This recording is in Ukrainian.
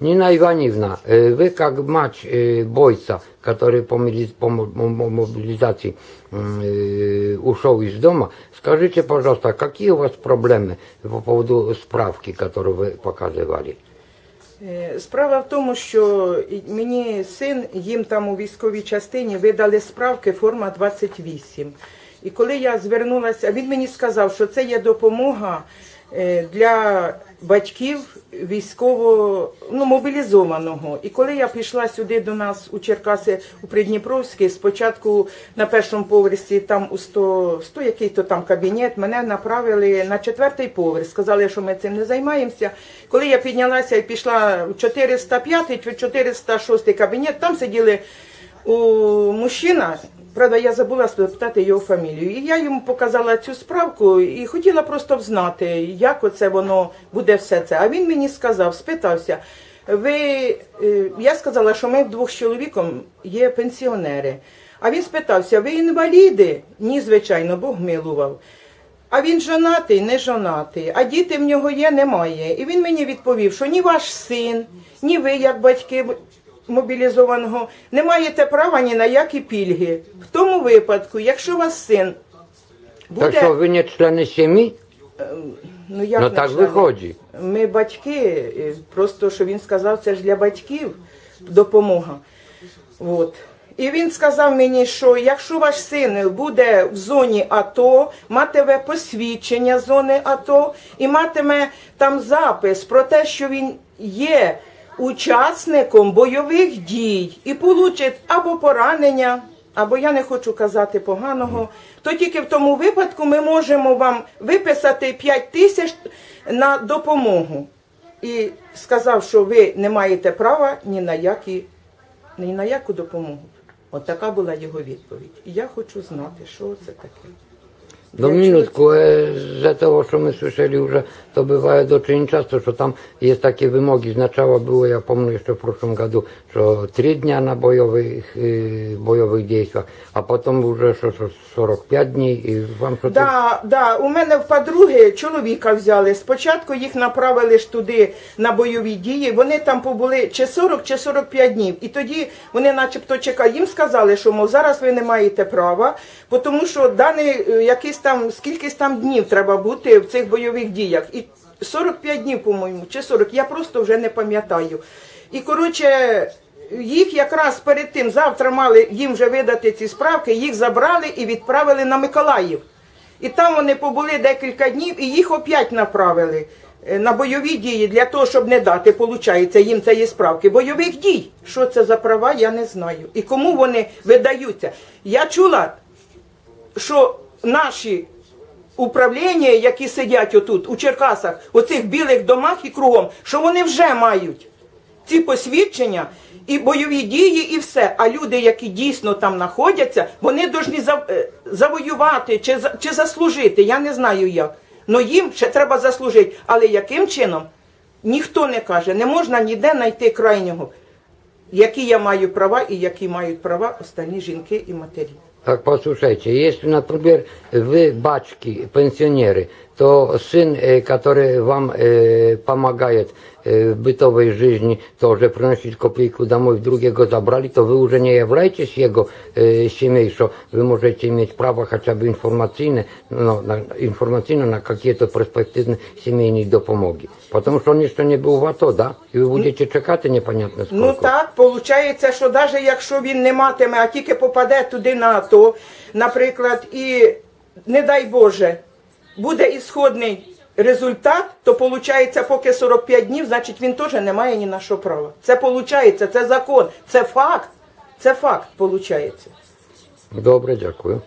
Нина Ивановна, э, вы как мать э, бойца, который по, мили- по мо- мо- мобилизации м, э, ушел из дома, скажите, пожалуйста, какие у вас проблемы по поводу справки, которую вы показывали? Е, Справа в тому, що і- мені син, їм там у військовій частині видали справки форма 28. І коли я звернулася, він мені сказав, що це є допомога е, для батьків військово ну, мобілізованого. І коли я пішла сюди до нас у Черкаси у Придніпровський, спочатку на першому поверсі, там у 100, 100 який-то там кабінет, мене направили на четвертий поверх. Сказали, що ми цим не займаємося. Коли я піднялася і пішла в 405 чи 406 кабінет, там сиділи у мужчина. Правда, я забула спитати його фамілію. І я йому показала цю справку і хотіла просто взнати, як оце воно буде все це. А він мені сказав, спитався. Ви, е, я сказала, що ми вдвох з чоловіком є пенсіонери. А він спитався, ви інваліди? Ні, звичайно, Бог милував. А він жонатий, не жонатий, а діти в нього є, немає. І він мені відповів, що ні ваш син, ні ви, як батьки мобілізованого, не маєте права ні на які пільги. В тому випадку, якщо у вас син буде. Так что вы не члены семьи? Ну, як Ну, не так члени? виходить. Ми батьки, е, просто що він сказав, це ж для батьків допомога. От. І він сказав мені, що якщо ваш син буде в зоні АТО, матиме посвідчення зони АТО і матиме там запис про те, що він є учасником бойових дій і получить або поранення, або я не хочу казати поганого, то тільки в тому випадку ми можемо вам виписати 5 тисяч на допомогу. І сказав, що ви не маєте права ні на які, ні на яку допомогу. От така була його відповідь. І я хочу знати, що це таке. No minutku, e, z tego, co my słyszeli już, to bywa dosyć często, że tam jest takie wymogi. Znaczała było, ja pomnę jeszcze w proszłym году, że trzy dnia na bojowych, y, bojowych a potem już, że, że 45 dni i wam co Да, да, у мене в подруги чоловіка взяли. Спочатку їх направили ж туди на бойові дії. Вони там побули чи 40, чи 45 днів. І тоді вони, начебто, чекають. Їм сказали, що мов зараз ви не маєте права, тому що даний е, якийсь там скількись там днів треба бути в цих бойових діях. І 45 днів, по-моєму, чи 40, я просто вже не пам'ятаю. І коротше. Їх якраз перед тим завтра мали їм вже видати ці справки, їх забрали і відправили на Миколаїв. І там вони побули декілька днів і їх опять направили е, на бойові дії для того, щоб не дати, получається, їм цієї справки. Бойових дій. Що це за права, я не знаю. І кому вони видаються. Я чула, що наші управління, які сидять отут, у Черкасах, у цих білих домах і кругом, що вони вже мають ці посвідчення і бойові дії, і все. А люди, які дійсно там знаходяться, вони повинні е, завоювати чи, чи заслужити. Я не знаю як. Но їм ще треба заслужити. Але яким чином? Ніхто не каже, не можна ніде знайти крайнього, які я маю права і які мають права останні жінки і матері. Tak, posłuchajcie, jeśli na przykład wy, baczki, pensjonery, e, e, pomaga e, w bytowej żyzni, to, że przynosić kopiejku domov, drugiego zabrali, to wy już nie jawlajcie jego e, семейства, wy możecie mieć prawa chociażby informacyjne, no, na, informacyjne na jakie to perspektywne семейные допомоги. Потому что он jeszcze nie był w ATO, da? I wy będziecie czekać непонятно сколько. Ну так, виходить, що навіть якщо він не матиме, а тільки попаде туди на АТО, наприклад, і не дай Боже, буде ісходний результат, то виходить, поки 45 днів, значить він теж не має ні на що права. Це виходить, це закон, це факт. Це факт, виходить. Добре, дякую.